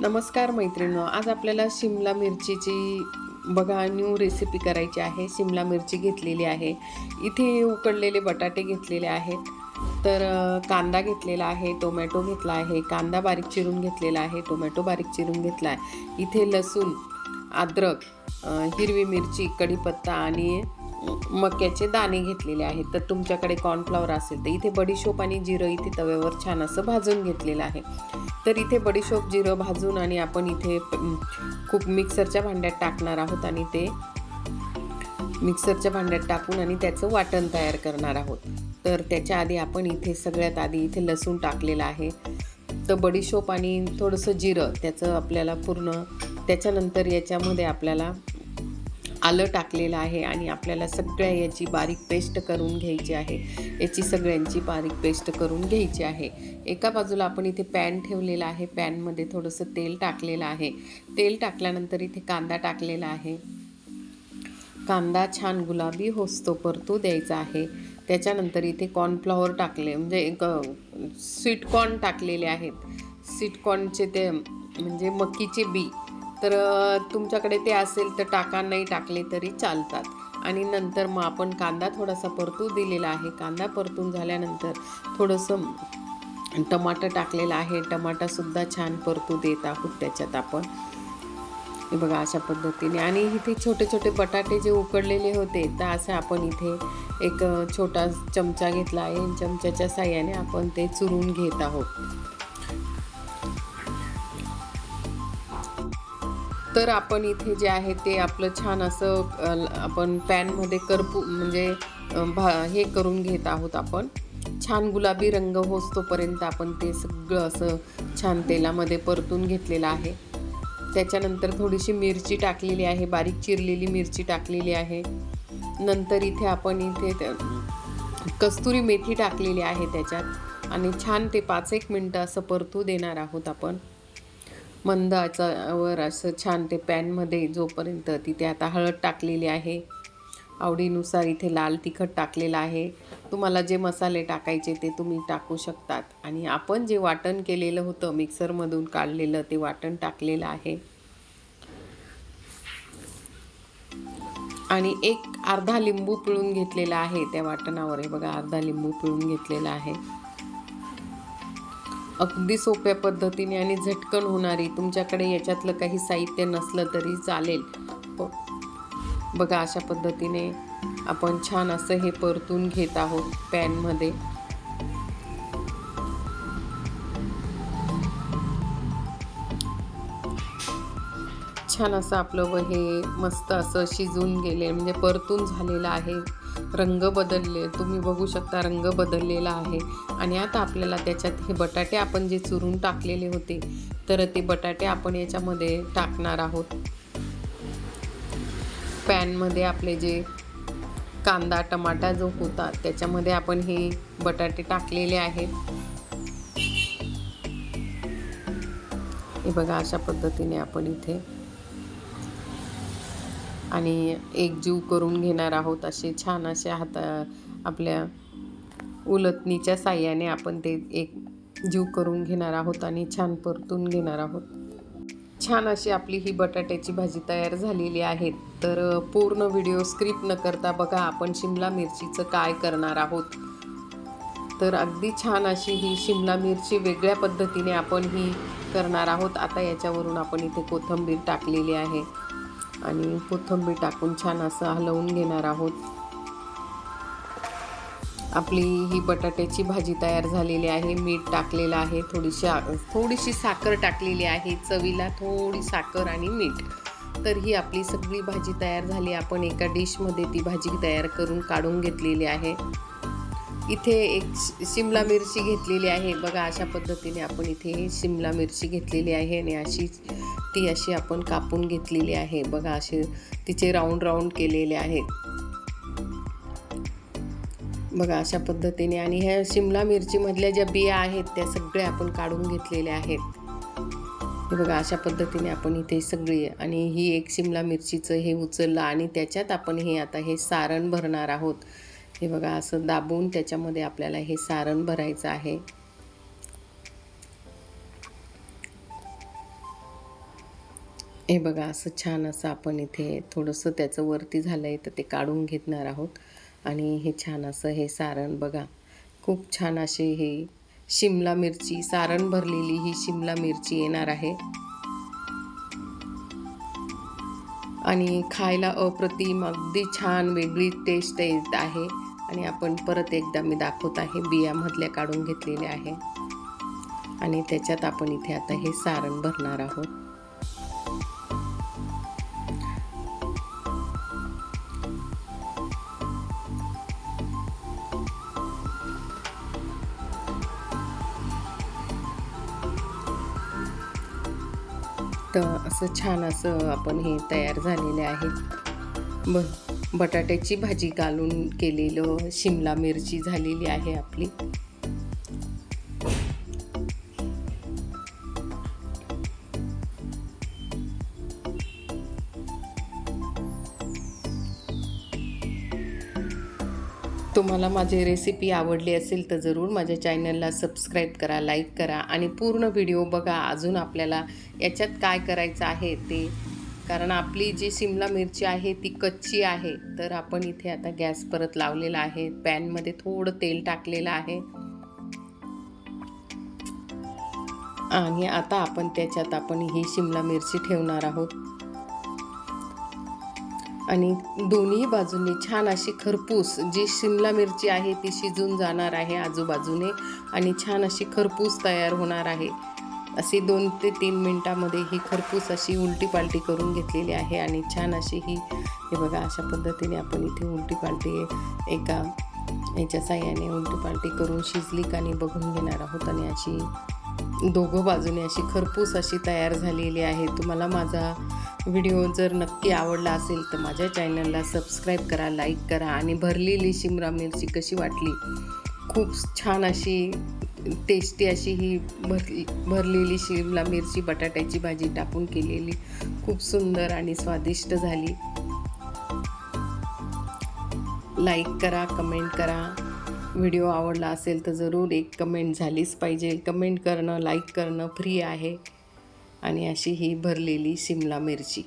नमस्कार मैत्रिणी आज आपल्याला शिमला मिरचीची बघा न्यू रेसिपी करायची आहे. शिमला मिरची घेतलेली आहे. इथे उकडलेले बटाटे घेतलेले आहेत. तर कांदा घेतलेला आहे टोमॅटो घेतला आहे कांदा बारीक चिरून घेतलेला आहे टोमॅटो बारीक चिरून घेतला आहे. इथे लसूण अद्रक हिरवी मिरची कढीपत्ता आणि मक्याचे दाणे घेतलेले आहेत. तर तुमच्याकडे कॉर्नफ्लॉवर असेल तर इथे बडीशोप आणि जिरं इथे तव्यावर छान असं भाजून घेतलेलं आहे. तर इथे बडीशोप जिरं भाजून आणि आपण इथे खूप मिक्सरच्या भांड्यात टाकणार आहोत आणि ते मिक्सरच्या भांड्यात टाकून आणि त्याचं वाटण तयार करणार आहोत. तर त्याच्या आधी आपण इथे सगळ्यात आधी इथे लसूण टाकलेलं आहे. तर बडीशोप आणि थोडंसं जिरं त्याचं आपल्याला पूर्ण त्याच्यानंतर याच्यामध्ये आपल्याला आलं टाकलेलं आहे आणि आपल्याला सगळ्या याची बारीक पेस्ट करून घ्यायची आहे. याची सगळ्यांची बारीक पेस्ट करून घ्यायची आहे. एका बाजूला आपण इथे पॅन ठेवलेला आहे. पॅनमध्ये थोडंसं तेल टाकलेलं आहे. तेल टाकल्यानंतर इथे कांदा टाकलेला आहे. कांदा छान गुलाबी होसतो तो द्यायचा आहे. त्याच्यानंतर इथे कॉर्नफ्लॉवर टाकले म्हणजे एक स्वीट कॉर्न टाकलेले आहेत. स्वीट कॉर्नचे ते म्हणजे मकीचे बी. तर तुमच्याकडे ते असेल तर टाका नाही टाकले तरी चालतात. आणि नंतर मग आपण कांदा थोडासा परतू दिलेला आहे. कांदा परतून झाल्यानंतर थोडंसं टमाटर टाकलेलं आहे. टमाटासुद्धा छान परतू देत आहोत त्याच्यात आपण. हे बघा अशा पद्धतीने. आणि इथे छोटे छोटे बटाटे जे उकडलेले होते तर असं आपण इथे एक छोटा चमचा घेतला आहे. चमच्याच्या साह्याने आपण ते चुरून घेत आहोत. तर आपण इथे जे आहे ते आपलं छान असं आपण पॅनमध्ये करपू म्हणजे भा हे करून घेत आहोत आपण. छान गुलाबी रंग होस्तोपर्यंत आपण ते सगळं असं छान तेलामध्ये परतून घेतलेलं आहे. त्याच्यानंतर थोडीशी मिरची टाकलेली आहे बारीक चिरलेली मिरची टाकलेली आहे. नंतर इथे आपण इथे कस्तुरी मेथी टाकलेली आहे त्याच्यात. आणि छान ते पाच एक मिनटं असं परतू देणार आहोत आपण. मंद आचावर असं छान ते पॅनमध्ये जोपर्यंत तिथे आता हळद टाकलेली आहे. आवडीनुसार इथे लाल तिखट टाकलेलं आहे. तुम्हाला जे मसाले टाकायचे ते तुम्ही टाकू शकतात. आणि आपण जे वाटण केलेलं होतं मिक्सरमधून काढलेलं ते वाटण टाकलेलं आहे. आणि एक अर्धा लिंबू पिळून घेतलेला आहे त्या वाटणावर. हे बघा अर्धा लिंबू पिळून घेतलेला आहे. अगदी सोप्या पद्धतीने आणि झटकन होणारी तुमच्याकडे याच्यातलं काही साहित्य नसलं तरी चालेल. हो. बघा अशा पद्धतीने आपण छान असं हे परतून घेत आहोत पॅनमध्ये. छान असं आपलं व हे मस्त असं शिजून गेले म्हणजे परतून झालेलं आहे. रंग बदलले तुम्ही बघू शकता रंग बदललेला आहे. आणि आता आपल्याला त्याच्यात हे बटाटे आपण जे चुरून टाकलेले होते तर ते बटाटे आपण याच्यामध्ये टाकणार आहोत. पॅनमध्ये आपले जे कांदा टमाटा जो होता त्याच्यामध्ये आपण हे बटाटे टाकलेले आहेत. हे बघा अशा पद्धतीने आपण इथे आणि एकजीव करून घेणार आहोत असे छान असे हाता आपल्या उलटणीच्या साह्याने आपण ते एक जीव करून घेणार आहोत आणि छान परतून घेणार आहोत. छान अशी आपली ही बटाट्याची भाजी तयार झालेली आहे तर पूर्ण व्हिडिओ स्क्रिप्ट न करता बघा आपण शिमला मिरचीचं काय करणार आहोत. तर अगदी छान अशी ही शिमला मिरची वेगळ्या पद्धतीने आपण ही करणार आहोत. आता याच्यावरून आपण इथे कोथिंबीर टाकलेली आहे. आणि कोथिंबीर टाकून छान असं हलवून घेणार आहोत. आपली ही बटाट्याची भाजी तयार झालेली आहे. मीठ टाकलेलं आहे. थोडीशी थोडीशी साखर टाकलेली आहे. चवीला थोडी साखर आणि मीठ. तर ही आपली सगळी भाजी तयार झाली. आपण एका डिशमध्ये ती भाजी तयार करून काढून घेतलेली आहे. इथे एक शि- शिमला मिरची घेतलेली आहे. बघा अशा पद्धतीने आपण इथे शिमला मिरची घेतलेली आहे आणि अशी ती अशी आपण कापून घेतलेली आहे. बघा असे तिचे राऊंड राऊंड केलेले आहेत. बघा अशा पद्धतीने. आणि ह्या शिमला मिरचीमधल्या ज्या बिया आहेत त्या सगळ्या आपण काढून घेतलेल्या आहेत. हे बघा अशा पद्धतीने आपण इथे सगळी आणि ही एक शिमला मिरचीचं हे उचललं आणि त्याच्यात आपण हे आता हे सारण भरणार आहोत. हे बघा असं दाबून त्याच्यामध्ये आपल्याला हे सारण भरायचं आहे. हे बघा असं छान असं आपण इथे थोडंसं त्याचं वरती झालं आहे तर ते काढून घेणार आहोत. आणि हे छान असं हे सारण बघा खूप छान असे हे शिमला मिरची सारण भरलेली ही शिमला मिरची येणार आहे. आणि खायला अप्रतिम अगदी छान वेगळी टेस्ट येत आहे. आणि आपण परत एकदा मी दाखवत आहे बियामधल्या काढून घेतलेल्या आहे. आणि त्याच्यात आपण इथे आता हे सारण भरणार आहोत. तर असं छान असं आपण हे तयार झालेले आहे. ब बटाट्याची भाजी घालून केलेलं शिमला मिरची झालेली आहे आपली. तुम्हाला माझी रेसिपी आवडली असेल तर जरूर माझ्या चॅनलला सबस्क्राईब करा लाईक करा आणि पूर्ण व्हिडिओ बघा अजून आपल्याला याच्यात काय करायचं आहे ते. कारण आपली जी शिमला मिरची आहे ती कच्ची आहे तर आपण इथे आता गॅस परत लावलेला आहे. पॅनमध्ये थोडं तेल टाकलेलं आहे. आणि आता आपण त्याच्यात आपण ही शिमला मिरची ठेवणार आहोत. आणि दोन्ही बाजूंनी छान अशी खरपूस जी शिमला मिरची आहे ती शिजून जाणार आहे आजूबाजूने आणि छान अशी खरपूस तयार होणार आहे. अशी दोन ते तीन मिनटामध्ये ही खरपूस अशी उलटी पालटी करून घेतलेली आहे आणि छान अशी ही हे बघा अशा पद्धतीने आपण इथे उलटी पालटी एका याच्या साह्याने उलटी पालटी करून शिजली का नाही बघून घेणार आहोत आणि अशी दोघं बाजूने अशी खरपूस अशी तयार झालेली आहे. तुम्हाला माझा व्हिडिओ जर नक्की आवडला असेल तर माझ्या चॅनलला सबस्क्राईब करा लाईक करा आणि भरलेली शिमला मिरची कशी वाटली? खूप छान अशी टेस्टी अशी ही भर भरलेली शिमला मिरची बटाट्याची भाजी टाकून केलेली. खूप सुंदर आणि स्वादिष्ट झाली. लाईक करा कमेंट करा. व्हिडिओ आवडला असेल तर जरूर एक कमेंट झालीच पाहिजे. कमेंट करणं लाईक करणं फ्री आहे. आणि अशी ही भरलेली सिमला मिरची.